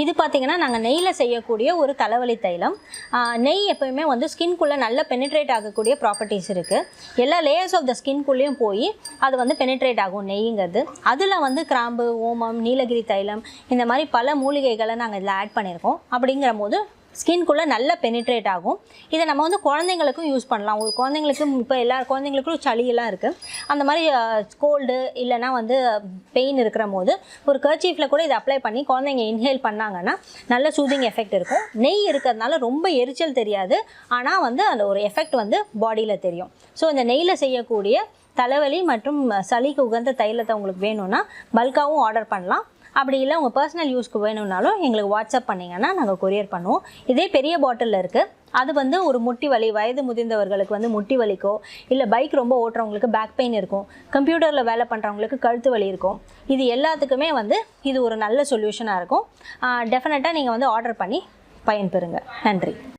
இது பார்த்தீங்கன்னா நாங்கள் நெய்யில் செய்யக்கூடிய ஒரு தலைவலி தைலம். நெய் எப்பயுமே வந்து ஸ்கின்குள்ளே நல்லா பெனிட்ரேட் ஆகக்கூடிய ப்ராப்பர்ட்டிஸ் இருக்குது எல்லா லேயர்ஸ் ஆஃப் த ஸ்கின்குள்ளேயும் போய் அது வந்து பெனிட்ரேட் ஆகும் நெய்ங்கிறது. அதில் வந்து கிராம்பு ஓமம் நீலகிரி தைலம் இந்த மாதிரி பல மூலிகைகளை நாங்கள் இதில் ஆட் பண்ணியிருக்கோம். அப்படிங்கிற போது ஸ்கின்குள்ளே நல்லா பெனிட்ரேட் ஆகும். இதை நம்ம வந்து குழந்தைங்களுக்கும் யூஸ் பண்ணலாம். ஒரு குழந்தைங்களுக்கு இப்போ எல்லா குழந்தைங்களுக்கும் சளியெல்லாம் இருக்குது அந்த மாதிரி கோல்டு இல்லைன்னா வந்து பெயின் இருக்கிற போது ஒரு கர்ச்சீஃபில் கூட இதை அப்ளை பண்ணி குழந்தைங்க இன்ஹேல் பண்ணாங்கன்னா நல்ல சூதிங் எஃபெக்ட் இருக்கும். நெய் இருக்கிறதுனால ரொம்ப எரிச்சல் தெரியாது. ஆனால் வந்து அந்த ஒரு எஃபெக்ட் வந்து பாடியில் தெரியும். ஸோ இந்த நெய்யில் செய்யக்கூடிய தலைவலி மற்றும் சளிக்கு உகந்த தைலத்தை உங்களுக்கு வேணும்னா பல்காகவும் ஆர்டர் பண்ணலாம். அப்படி இல்லை உங்கள் பர்சனல் யூஸ்க்கு வேணும்னாலும் எங்களுக்கு வாட்ஸ்அப் பண்ணிங்கன்னா நாங்கள் கொரியர் பண்ணுவோம். இதே பெரிய பாட்டிலில் இருக்குது அது வந்து ஒரு முட்டி வலி வயது முதிர்ந்தவர்களுக்கு வந்து முட்டி வலிக்கோ இல்லை பைக் ரொம்ப ஓட்டுறவங்களுக்கு பேக் பெயின் இருக்கும். கம்ப்யூட்டரில் வேலை பண்ணுறவங்களுக்கு கழுத்து வலி இருக்கும். இது எல்லாத்துக்குமே வந்து இது ஒரு நல்ல சொல்யூஷனாக இருக்கும். டெஃபினட்டாக நீங்கள் வந்து ஆர்டர் பண்ணி பயன்பெறுங்க. நன்றி.